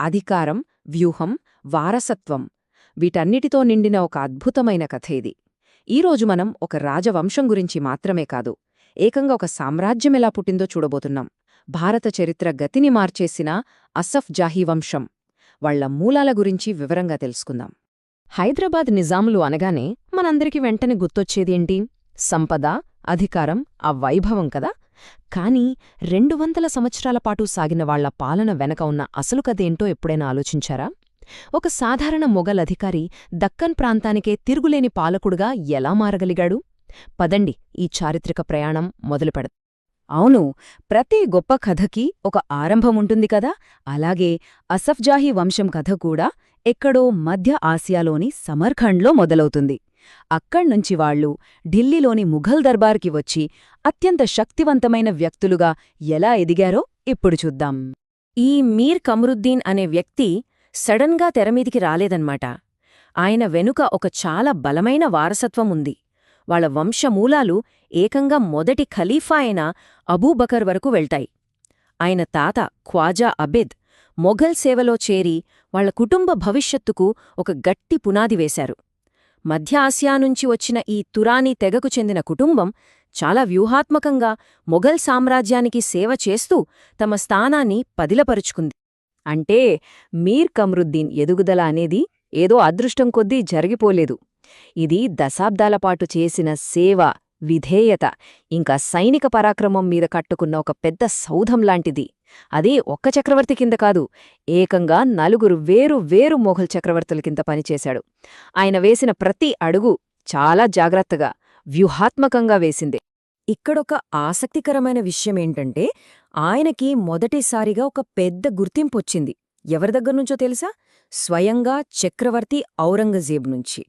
అధికారం వ్యూహం వారసత్వం వీటన్నిటితో నిండిన ఒక అద్భుతమైన కథ ఇది. ఈరోజు మనం ఒక రాజవంశం గురించి మాత్రమే కాదు ఏకంగా ఒక సామ్రాజ్యం ఎలా పుట్టిందో చూడబోతున్నాం. భారత చరిత్ర గతిని మార్చేసిన అసఫ్ జాహీ వంశం వాళ్ళ మూలాల గురించి వివరంగా తెలుసుకుందాం. హైదరాబాద్ నిజాములు అనగానే మనందరికి వెంటనే గుర్తొచ్చేదేంటి? సంపద అధికారం ఆ వైభవం కదా? కాని రెండు వందల సంవత్సరాల పాటు సాగిన వాళ్ళ పాలన వెనక ఉన్న అసలు కథేంటో ఎప్పుడైనా ఆలోచించారా? ఒక సాధారణ మొఘల్ అధికారి దక్కన్ ప్రాంతానికే తిరుగులేని పాలకుడుగా ఎలా మారగలిగాడు? పదండి ఈ చారిత్రక ప్రయాణం మొదలుపెడ అవును ప్రతి గొప్ప కథకి ఒక ఆరంభముంటుంది కదా? అలాగే అసఫ్జాహీ వంశం కథ కూడా ఎక్కడో మధ్య ఆసియాలోని సమర్ఖండ్లో మొదలవుతుంది. అక్కడ్నుంచి వాళ్ళు ఢిల్లీలోని ముఘల్ దర్బార్కి వచ్చి అత్యంత శక్తివంతమైన వ్యక్తులుగా ఎలా ఎదిగారో ఇప్పుడు చూద్దాం. ఈ మీర్ కమరుద్దీన్ అనే వ్యక్తి సడన్గా తెరమీదికి రాలేదన్మాట. ఆయన వెనుక ఒక చాలా బలమైన వారసత్వం ఉంది. వాళ్ళ వంశమూలాలు ఏకంగా మొదటి ఖలీఫా అయిన అబూబకర్ వరకు వెళ్తాయి. ఆయన తాత ఖ్వాజా అబెద్ మొఘల్ సేవలో చేరి వాళ్ళ కుటుంబ భవిష్యత్తుకు ఒక గట్టి పునాది వేశారు. మధ్య ఆసియా నుంచి వచ్చిన ఈ తురానీ తెగకు చెందిన కుటుంబం చాలా వ్యూహాత్మకంగా మొఘల్ సామ్రాజ్యానికి సేవ చేస్తూ తమ స్థానాన్ని పదిలపరుచుకుంది. అంటే మీర్ కమరుద్దీన్ ఎదుగుదల అనేది ఏదో అదృష్టం కొద్దీ జరిగిపోలేదు. ఇది దశాబ్దాలపాటు చేసిన సేవ విధేయత ఇంకా సైనిక పరాక్రమం మీద కట్టుకున్న ఒక పెద్ద సౌధంలాంటిది అదే ఒక్క చక్రవర్తి కింద కాదు ఏకంగా నలుగురు వేరు వేరు మొఘల్ చక్రవర్తుల కింద పనిచేశాడు. ఆయన వేసిన ప్రతి అడుగు చాలా జాగ్రత్తగా వ్యూహాత్మకంగా వేసింది. ఇక్కడొక ఆసక్తికరమైన విషయమేంటంటే ఆయనకి మొదటిసారిగా ఒక పెద్ద గుర్తింపొచ్చింది ఎవరి దగ్గర్నుంచో తెలుసా? స్వయంగా చక్రవర్తి ఔరంగజేబ్ నుంచి.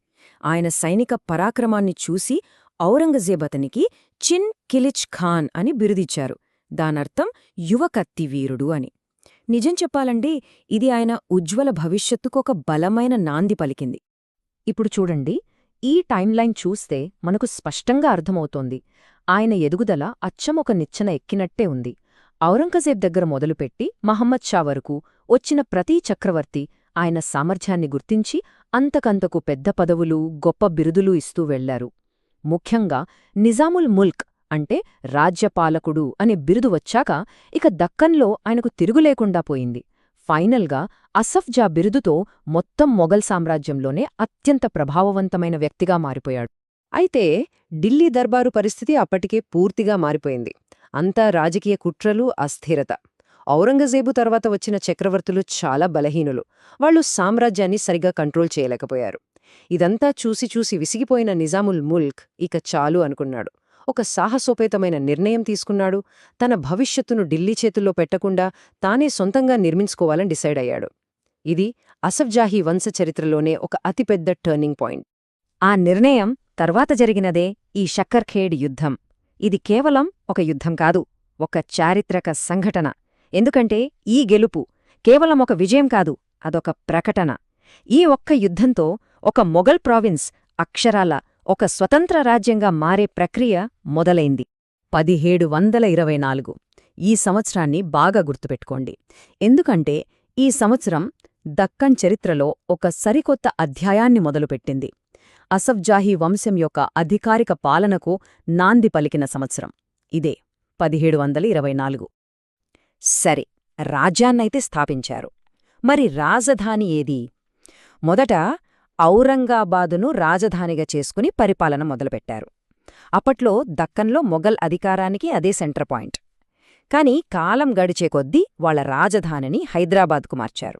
ఆయన సైనిక పరాక్రమాన్ని చూసి ఔరంగజేబ్ అతనికి చిన్ కిలిచ్ ఖాన్ అని బిరుదిచ్చారు. దానర్థం యువ కత్తివీరుడు అని. నిజం చెప్పాలండి ఇది ఆయన ఉజ్వల భవిష్యత్తుకు ఒక బలమైన నాంది పలికింది. ఇప్పుడు చూడండి ఈ టైంలైన్ చూస్తే మనకు స్పష్టంగా అర్థమవుతోంది. ఆయన ఎదుగుదల అచ్చం ఒక నిచ్చెన ఎక్కినట్టే ఉంది. ఔరంగజేబ్ దగ్గర మొదలుపెట్టి మహమ్మద్ షా వరకు వచ్చిన ప్రతీ చక్రవర్తి ఆయన సామర్థ్యాన్ని గుర్తించి అంతకంతకు పెద్ద పదవులు గొప్ప బిరుదులు ఇస్తూ వెళ్ళారు. ముఖ్యంగా నిజాముల్ ముల్క్ అంటే రాజ్యపాలకుడు అనే బిరుదు వచ్చాక ఇక దక్కన్లో ఆయనకు తిరుగులేకుండా పోయింది. ఫైనల్గా అసఫ్జా బిరుదుతో మొత్తం మొఘల్ సామ్రాజ్యంలోనే అత్యంత ప్రభావవంతమైన వ్యక్తిగా మారిపోయాడు. అయితే ఢిల్లీ దర్బారు పరిస్థితి అప్పటికే పూర్తిగా మారిపోయింది. అంతా రాజకీయ కుట్రలు అస్థిరత. ఔరంగజేబు తర్వాత వచ్చిన చక్రవర్తులు చాలా బలహీనులు. వాళ్ళు సామ్రాజ్యాన్ని సరిగా కంట్రోల్ చేయలేకపోయారు. ఇదంతా చూసి చూసి విసిగిపోయిన నిజాముల్ ముల్క్ ఇక చాలు అనుకున్నాడు. ఒక సాహసోపేతమైన నిర్ణయం తీసుకున్నాడు. తన భవిష్యత్తును ఢిల్లీ చేతుల్లో పెట్టకుండా తానే సొంతంగా నిర్మించుకోవాలని డిసైడ్ అయ్యాడు. ఇది అసఫ్జాహీ వంశ చరిత్రలోనే ఒక అతిపెద్ద టర్నింగ్ పాయింట్. ఆ నిర్ణయం తర్వాత జరిగినదే ఈ షక్కర్ఖేడ్ యుద్ధం. ఇది కేవలం ఒక యుద్ధం కాదు ఒక చారిత్రక సంఘటన. ఎందుకంటే ఈ గెలుపు కేవలం ఒక విజయం కాదు అదొక ప్రకటన. ఈ ఒక్క యుద్ధంతో ఒక మొఘల్ ప్రావిన్స్ అక్షరాల ఒక స్వతంత్ర రాజ్యంగా మారే ప్రక్రియ మొదలైంది. పదిహేడు వందల ఇరవై నాలుగు. ఈ సంవత్సరాన్ని బాగా గుర్తుపెట్టుకోండి. ఎందుకంటే ఈ సంవత్సరం దక్కన్ చరిత్రలో ఒక సరికొత్త అధ్యాయాన్ని మొదలుపెట్టింది. అసఫ్జాహీ వంశం యొక్క అధికారిక పాలనకు నాంది పలికిన సంవత్సరం. ఇదే పదిహేడు వందల ఇరవై నాలుగు. సరే రాజ్యాన్నైతే స్థాపించారు. మరి రాజధాని ఏది? మొదట ఔరంగాబాదును రాజధానిగా చేసుకుని పరిపాలన మొదలుపెట్టారు. అప్పట్లో దక్కన్లో మొఘల్ అధికారానికి అదే సెంటర్ పాయింట్. కాని కాలం గడిచే కొద్దీ వాళ్ళ రాజధానిని హైదరాబాద్కు మార్చారు.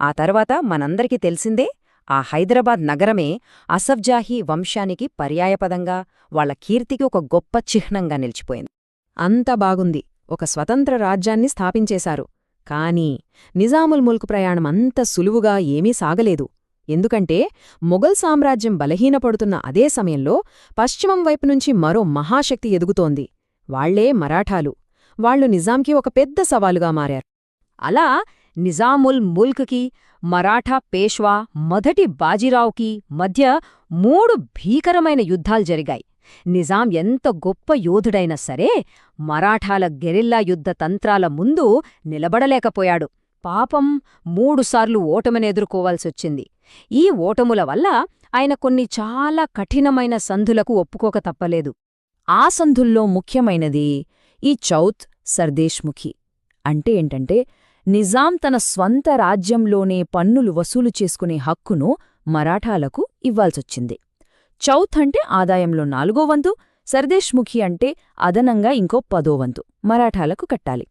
ఆ తర్వాత మనందరికీ తెలిసిందే ఆ హైదరాబాద్ నగరమే అసఫ్జాహీ వంశానికి పర్యాయపదంగా వాళ్ళ కీర్తికి ఒక గొప్ప చిహ్నంగా నిలిచిపోయింది. అంత బాగుంది. ఒక స్వతంత్ర రాజ్యాన్ని స్థాపించేశారు. కాని నిజాముల్ ముల్క్ ప్రయాణం అంత సులువుగా ఏమీ సాగలేదు. ఎందుకంటే మొఘల్ సామ్రాజ్యం బలహీనపడుతున్న అదే సమయంలో పశ్చిమం వైపునుంచి మరో మహాశక్తి ఎదుగుతోంది. వాళ్ళే మరాఠాలు. వాళ్ళు నిజాంకి ఒక పెద్ద సవాలుగా మారారు. అలా నిజాముల్ ముల్క్కి మరాఠా పేష్వా మొదటి బాజీరావుకి మధ్య మూడు భీకరమైన యుద్ధాలు జరిగాయి. నిజాం ఎంత గొప్ప యోధుడైనా సరే మరాఠాల గెరిల్లా యుద్ధ తంత్రాల ముందు నిలబడలేకపోయాడు. పాపం మూడుసార్లు ఓటమినెదుర్కోవాల్సొచ్చింది ఈ ఓటముల వల్ల ఆయన కొన్ని చాలా కఠినమైన సంధులకు ఒప్పుకోక తప్పలేదు. ఆ సంధుల్లో ముఖ్యమైనది ఈ చౌత్ సర్దేశ్ముఖి. అంటే ఏంటంటే నిజాం తన స్వంత రాజ్యంలోనే పన్నులు వసూలు చేసుకునే హక్కును మరాఠాలకు ఇవ్వాల్సొచ్చింది. చౌత్ అంటే ఆదాయంలో నాలుగో వంతు సర్దేశ్ముఖి అంటే అదనంగా ఇంకో పదో వంతు మరాఠాలకు కట్టాలి.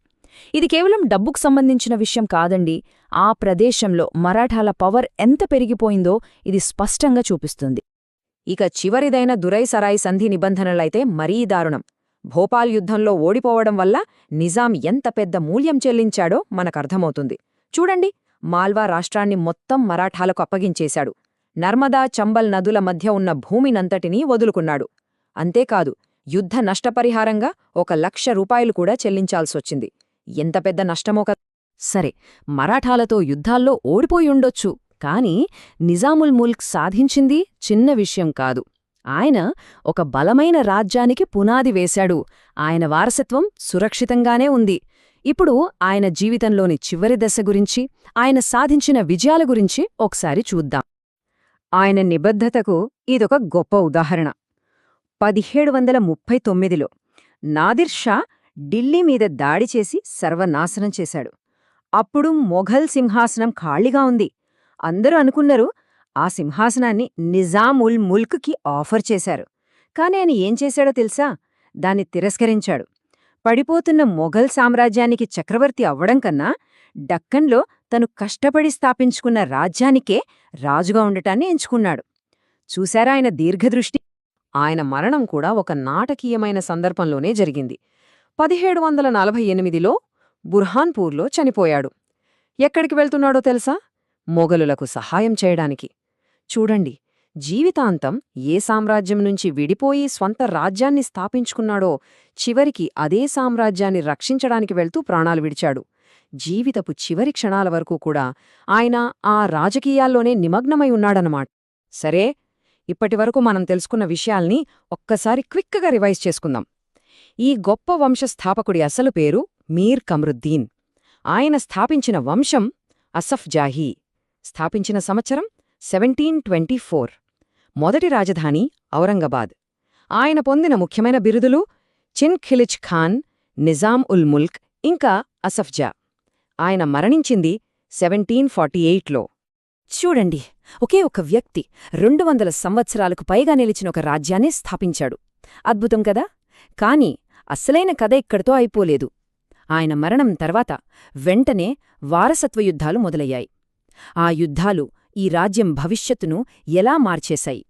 ఇది కేవలం డబ్బుకు సంబంధించిన విషయం కాదండి. ఆ ప్రదేశంలో మరాఠాల పవర్ ఎంత పెరిగిపోయిందో ఇది స్పష్టంగా చూపిస్తుంది. ఇక చివరిదైన దురై సరాయి సంధి నిబంధనలైతే మరీ దారుణం. భోపాల్ యుద్ధంలో ఓడిపోవడం వల్ల నిజాం ఎంత పెద్ద మూల్యం చెల్లించాడో మనకర్థమవుతుంది. చూడండి మాల్వా రాష్ట్రాన్ని మొత్తం మరాఠాలకు అప్పగించేశాడు. నర్మదా చంబల్ నదుల మధ్య ఉన్న భూమినంతటినీ వదులుకున్నాడు. అంతేకాదు యుద్ధ నష్టపరిహారంగా ఒక లక్ష రూపాయలు కూడా చెల్లించాల్సొచ్చింది. ఎంత పెద్ద నష్టమో కదా. సరే మరాఠాలతో యుద్ధాల్లో ఓడిపోయుండొచ్చు కాని నిజాముల్ ముల్క్ సాధించింది చిన్న విషయం కాదు. ఆయన ఒక బలమైన రాజ్యానికి పునాది వేశాడు. ఆయన వారసత్వం సురక్షితంగానే ఉంది. ఇప్పుడు ఆయన జీవితంలోని చివరి దశ గురించి ఆయన సాధించిన విజయాల గురించి ఒకసారి చూద్దాం. ఆయన నిబద్ధతకు ఇదొక గొప్ప ఉదాహరణ. పదిహేడు వందల ముప్పై తొమ్మిదిలో నాదిర్ షా ఢిల్లీ మీద దాడి చేసి సర్వనాశనం చేశాడు. అప్పుడు మొఘల్ సింహాసనం ఖాళీగా ఉంది. అందరూ అనుకున్నారు ఆ సింహాసనాన్ని నిజాం ఉల్ ముల్క్కి ఆఫర్ చేశారు. కాని ఆయన ఏం చేశాడో తెలుసా? దాన్ని తిరస్కరించాడు. పడిపోతున్న మొఘల్ సామ్రాజ్యానికి చక్రవర్తి అవ్వడం కన్నా డక్కన్లో తను కష్టపడి స్థాపించుకున్న రాజ్యానికే రాజుగా ఉండటాన్ని ఎంచుకున్నాడు. చూశారా ఆయన దీర్ఘదృష్టి? ఆయన మరణం కూడా ఒక నాటకీయమైన సందర్భంలోనే జరిగింది. పదిహేడు వందల నలభై ఎనిమిదిలో బుర్హాన్పూర్లో చనిపోయాడు. ఎక్కడికి వెళ్తున్నాడో తెలుసా? మొగలులకు సహాయం చేయడానికి. చూడండి జీవితాంతం ఏ సామ్రాజ్యం నుంచి విడిపోయి స్వంత రాజ్యాన్ని స్థాపించుకున్నాడో చివరికి అదే సామ్రాజ్యాన్ని రక్షించడానికి వెళ్తూ ప్రాణాలు విడిచాడు. జీవితపు చివరి క్షణాల వరకు కూడా ఆయన ఆ రాజకీయాల్లోనే నిమగ్నమై ఉన్నాడనమాట సరే ఇప్పటివరకు మనం తెలుసుకున్న విషయాల్ని ఒక్కసారి క్విక్గా రివైజ్ చేసుకుందాం. ఈ గొప్ప వంశస్థాపకుడి అసలు పేరు మీర్ కమరుద్దీన్. ఆయన స్థాపించిన వంశం అసఫ్ జాహీ. స్థాపించిన సంవత్సరం సెవెంటీన్ ట్వంటీ ఫోర్. మొదటి రాజధాని ఔరంగాబాద్. ఆయన పొందిన ముఖ్యమైన బిరుదులు చిన్ ఖిలిజ్ ఖాన్ నిజాం ఉల్ ముల్క్ ఇంకా అసఫ్జా ఆయన మరణించింది సెవెంటీన్ ఫార్టీ ఎయిట్లో. చూడండి ఒకే ఒక వ్యక్తి రెండు వందల సంవత్సరాలకు పైగా నిలిచిన ఒక రాజ్యాన్ని స్థాపించాడు. అద్భుతం కదా? కాని అస్సలైన కథ ఇక్కడితో అయిపోలేదు. ఆయన మరణం తర్వాత వెంటనే వారసత్వ యుద్ధాలు మొదలయ్యాయి. ఆ యుద్ధాలు ఈ రాజ్యం భవిష్యత్తును ఎలా మార్చేశాయి?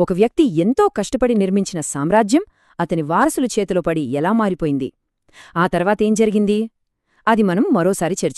ఒక వ్యక్తి ఎంతో కష్టపడి నిర్మించిన సామ్రాజ్యం అతని వారసులు చేతిలో పడి ఎలా మారిపోయింది? ఆ తర్వాతేం జరిగింది? అది మనం మరోసారి చర్చి